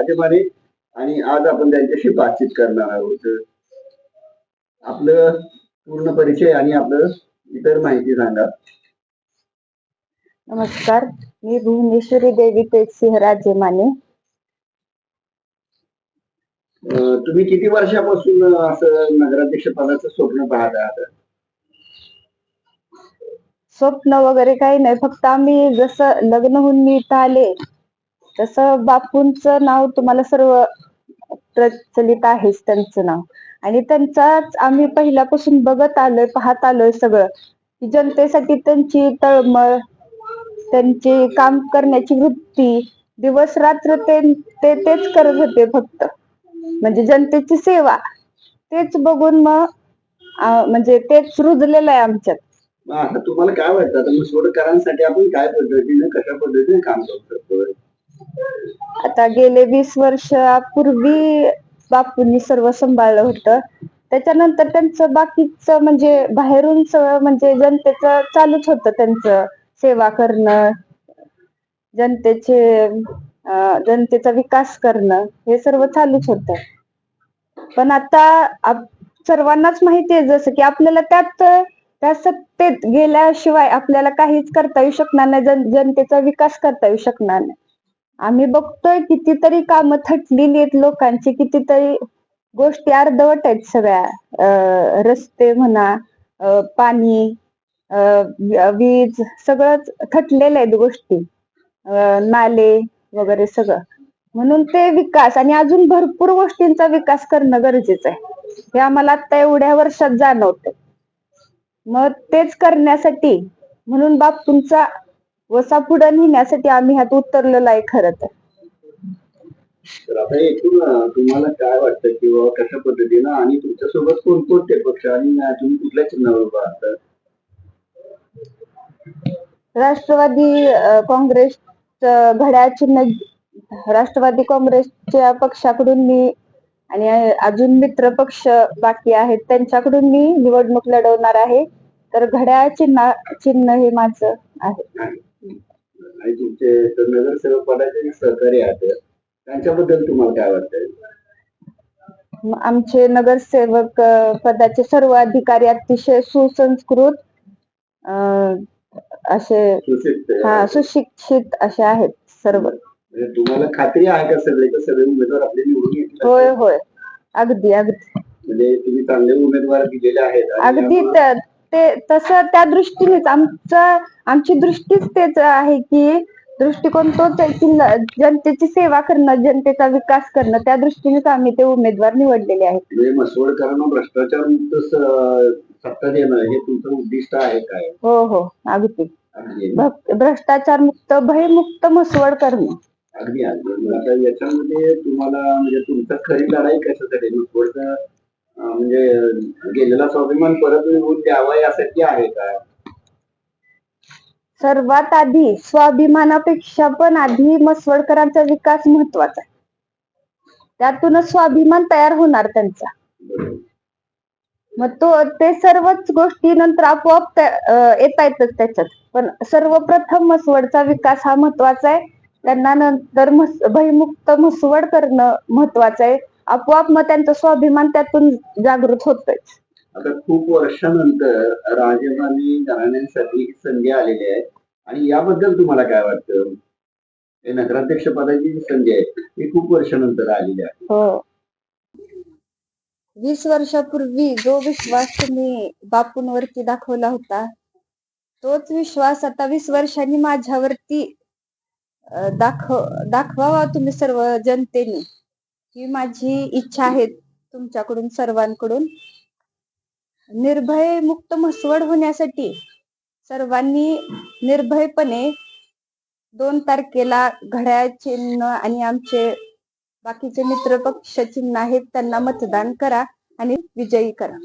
राजमाने आणि आज आपण त्यांच्याशी बातचीत करणार आहोत. आपलं पूर्ण परिचय आणि आपलं इतर माहिती सांगा. नमस्कार मी भुवनेश्वरी देवी तेजसिंह राजे माने तुम्ही किती वर्षापासून असं नगराध्यक्ष पदाचं स्वप्न पाहत आहात? स्वप्न वगैरे काही नाही फक्त आम्ही जसं लग्न होऊन मी इथं आले तसं बापूंचं नाव तुम्हाला सर्व प्रचलित आहेच त्यांचं नाव. आणि त्यांचाच आम्ही पहिल्यापासून बघत आलोय पाहत आलोय सगळं. जनतेसाठी त्यांची तळमळ त्यांची काम करण्याची वृत्ती दिवस रात्र ते ते तेच करत होते फक्त. म्हणजे जनतेची सेवा तेच बघून मग म्हणजे तेच रुजलेलं आहे आमच्यात. आता तुम्हाला काय वाटतं? आता मुसवडकरांसाठी आपण काय पद्धतीने कशा पद्धतीने काम करू शकतो आता गेले वीस वर्षापूर्वी बापूंनी सर्व सांभाळलं होतं. त्याच्यानंतर त्यांचं बाकीचं म्हणजे बाहेरून म्हणजे जनतेचं चालूच होतं त्यांचं सेवा करणं. जनतेचे जनतेचा विकास करणं हे सर्व चालूच होत. पण आता सर्वांनाच माहिती आहे जसं की आपल्याला त्यात त्या सत्तेत गेल्याशिवाय आपल्याला काहीच करता येऊ शकणार नाही. जन जनतेचा विकास करता येऊ शकणार नाही. आम्ही बघतोय कितीतरी कामं थटलेली आहेत लोकांची कितीतरी गोष्टी अर्धवट आहेत सगळ्या. रस्ते म्हणा पाणी वीज सगळंच थटलेलं आहेत गोष्टी. अं, नाले वगैरे सगळं. म्हणून ते विकास आणि अजून भरपूर गोष्टींचा विकास करणं गरजेचं आहे. हे आम्हाला आता एवढ्या वर्षात जाणवत मग तेच करण्यासाठी म्हणून बाप तुमचा वसा पुढे नेण्यासाठी आम्ही ह्यात उतरलेलो आहे खरं तर. तर आता एकूण अं, तुम्हाला काय वाटतं किंवा कशा पद्धतीनं आणि तुमच्यासोबत कोणकोणते पक्ष आणि अं, तुम्ही कुठल्या चिन्हावर उभा आहात राष्ट्रवादी अं, काँग्रेस च घड्याळ चिन्ह राष्ट्रवादी काँग्रेसच्या पक्षाकडून मी आणि अजून मित्र पक्ष बाकी आहेत त्यांच्याकडून मी निवडणूक लढवणार आहे. तर घड्याळ चिन्ह चिन्ह हे माझं आहे. आणि तुमचे तर नगरसेवक पदाचे सहकारी आहेत त्यांच्याबद्दल तुम्हाला काय वाटतंय? आमचे नगरसेवक पदाचे सर्व अधिकारी अतिशय सुसंस्कृत असे. हा सुशिक्षित असे आहेत सर्व. म्हणजे तुम्हाला खात्री आहे का सगळे? सगळे उमेदवार आपले निवडून होय होय. अगदी अगदी. म्हणजे तुम्ही चांगले उमेदवार दिलेले आहेत अगदी आपण- त- तसं त्या दृष्टीनेच आमचं आमची दृष्टीच तेच आहे की दृष्टिकोन तोच आहे की जनतेची सेवा करणं जनतेचा विकास करणं त्या दृष्टीनेच आम्ही ते उमेदवार निवडलेले आहेत. म्हणजे मसवडकरांना भ्रष्टाचार मुक्त सत्ता देणं हे तुमचं उद्दिष्ट आहे काय? हो हो अगदी. अगदी. भ्र- भ्रष्टाचार मुक्त भयमुक्त मसवड करणं अगदी अगदी. मग आता याच्यामध्ये तुम्हाला म्हणजे तुमचा खरी लढाई कशासाठी? मसवडचा म्हणजे गेलेला स्वाभिमान परत मिळवून द्यावा यासाठी आहे का? सर्वात आधी स्वाभिमानापेक्षा पण आधी मसवडकरांचा विकास महत्त्वाचा आहे. त्यातूनच स्वाभिमान तयार होणार त्यांचा. मग तो ते सर्वच गोष्टी नंतर आपोआप येता येतच त्याच्यात. पण सर्वप्रथम मसवडचा विकास हा महत्त्वाचा आहे. त्यांना नंतर मस भयमुक्त मसवड करणं महत्वाचं आहे. आपोआप मग त्यांचा स्वाभिमान त्यातून जागृत होतोय. आता खूप वर्षानंतर राजधानी घराण्यांसाठी ही संधी आलेली आहे. आणि याबद्दल तुम्हाला काय वाटतं? हे नगराध्यक्ष पदाची जी संधी आहे ती खूप वर्षानंतर आलेली आहे. हो. वीस वर्षापूर्वी जो विश्वास तुम्ही बापूंवरती दाखवला होता तोच विश्वास आता वीस वर्षांनी माझ्यावरती अं, दाखव दाखवावा तुम्ही सर्व जनतेने. ही माझी इच्छा आहे तुमच्याकडून सर्वांकडून. निर्भय मुक्त म्हसवड होण्यासाठी सर्वांनी निर्भयपणे दोन तारखेला घड्याळ चिन्ह आणि आमचे बाकीचे मित्र पक्ष चिन्ह आहेत त्यांना मतदान करा आणि विजयी करा.